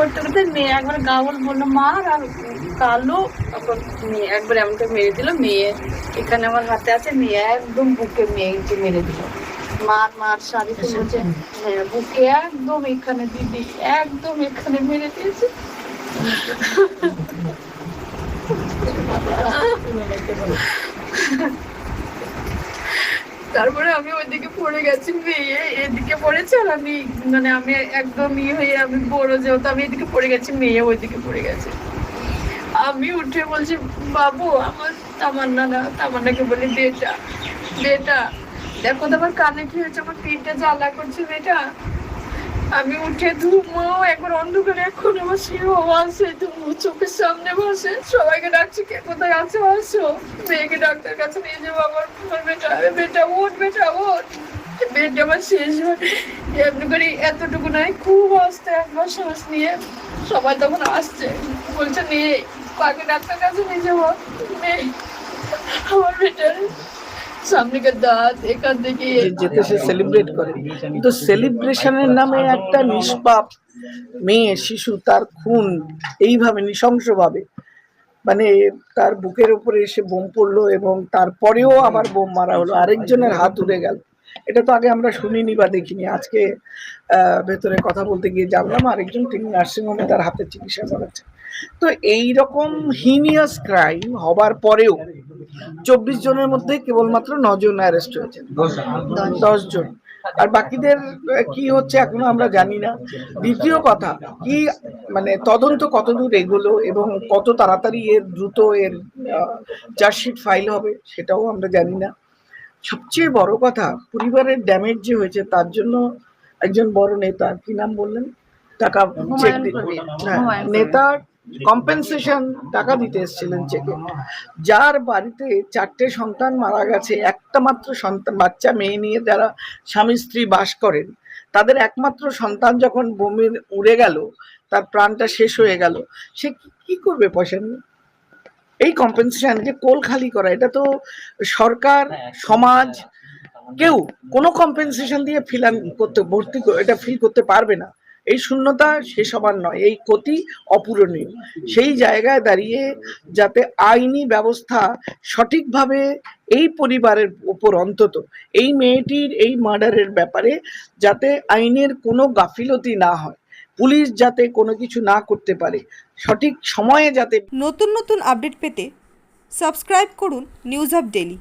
করতে করতে মেয়ে একবার গাবল বলল মার আর কালো। তারপর মেয়ে একবার করে মেরে দিল। মেয়ে এখানে আমার হাতে আছে, মেয়ে একদম বুকে মেয়েকে মেরে দিল। মার মার শাড়ি হ্যাঁ বুকে একদম এখানে দিদি একদম এখানে মেরে দিয়েছে। তারপরে আমি ওইদিকে পড়ে গেছি, মেয়ে এদিকে পড়েছে আর আমি মানে আমি একদম ইয়ে হয়ে আমি বড় যেহেতু আমি এদিকে পড়ে গেছি, মেয়ে ওইদিকে পড়ে গেছে। আমি উঠে বলছি, বাবু, আমার তামান্না না, তামান্নাকে বলি, বেটা বেটা, দেখো তো আমার কানে কি হয়েছে, আমার পিঠটা জ্বালা করছে, বেটা। আমি উঠে ধুমো একবার অন্ধকারে এখন আমার শিরো আছে ধুমো, চোখের সামনে বসে। সবাইকে ডাকছি, কে কোথায় আছে? আসো। মেয়েকে ডাক্তার কাছে নিয়ে যাব, আমার আমার বেটা বেটা, ওঠ বেটা, ওঠ। বেডটা আমার শেষ হয় এমনি করে এতটুকু নয়, খুব আসতে একবার শ্বাস নিয়ে সবাই তখন আসছে। বলছে নিয়ে কাকে ডাক্তার কাছে নিয়ে যাব। নেই আমার বেটার এখান যেতে সে সেলিব্রেট করে। সেলিব্রেশনের নামে একটা নিষ্পাপ মেয়ে, শিশু, তার খুন, এইভাবে মানে তার বুকের উপরে এসে বোম পড়ল এবং তারপরেও আবার বোম মারা হলো। আরেকজনের হাত উড়ে গেল। এটা তো আগে আমরা শুনিনি বা দেখিনি। আজকে ভেতরে কথা বলতে গিয়ে জানলাম, আরেকজন তিনি নার্সিংহোমে তার হাতে চিকিৎসা করাচ্ছে তো এই রকম হিনিয়াস ক্রাইম হবার পরেও চব্বিশ জনের মধ্যে কেবলমাত্র নজন অ্যারেস্ট হয়েছে দশ জন। আর বাকিদের কি হচ্ছে এখনও আমরা জানি না। দ্বিতীয় কথা, কি মানে তদন্ত কতদূর এগোলো এবং কত তাড়াতাড়ি এর দ্রুত এর চার্জশিট ফাইল হবে সেটাও আমরা জানি না। সবচেয়ে বড় কথা পরিবারের ড্যামেজ যে হয়েছে তার জন্য একজন বড় নেতা কি নাম বললেন? টাকা চেক কবির। নেতা কম্পেনসেশন টাকা দিতে এসেছিলেন চেকে যার বাড়িতে চারটে সন্তান মারা গেছে একটা মাত্র সন্তান বাচ্চা মেয়ে নিয়ে যারা স্বামী স্ত্রী বাস করেন তাদের একমাত্র সন্তান যখন বোমের উড়ে গেল তার প্রাণটা শেষ হয়ে গেল সে কি- কি করবে পয়সা নিয়ে? এই কম্পেনসেশন যে কোল খালি করা এটা তো সরকার সমাজ কেউ কোনো কম্পেনসেশন দিয়ে ফিল করতে ভর্তি এটা ফিল করতে পারবে না। এই শূন্যতা শেষ হবার নয় এই ক্ষতি অপূরণীয়। সেই জায়গায় দাঁড়িয়ে যাতে আইনি ব্যবস্থা সঠিকভাবে এই পরিবারের উপর অন্তত এই মেয়েটির এই মার্ডারের ব্যাপারে যাতে আইনের কোনো গাফিলতি না হয়। পুলিশ যাতে কোনো কিছু না করতে পারে। সঠিক সময়ে যাতে নতুন নতুন আপডেট পেতে সাবস্ক্রাইব করুন নিউজ আপ ডেলি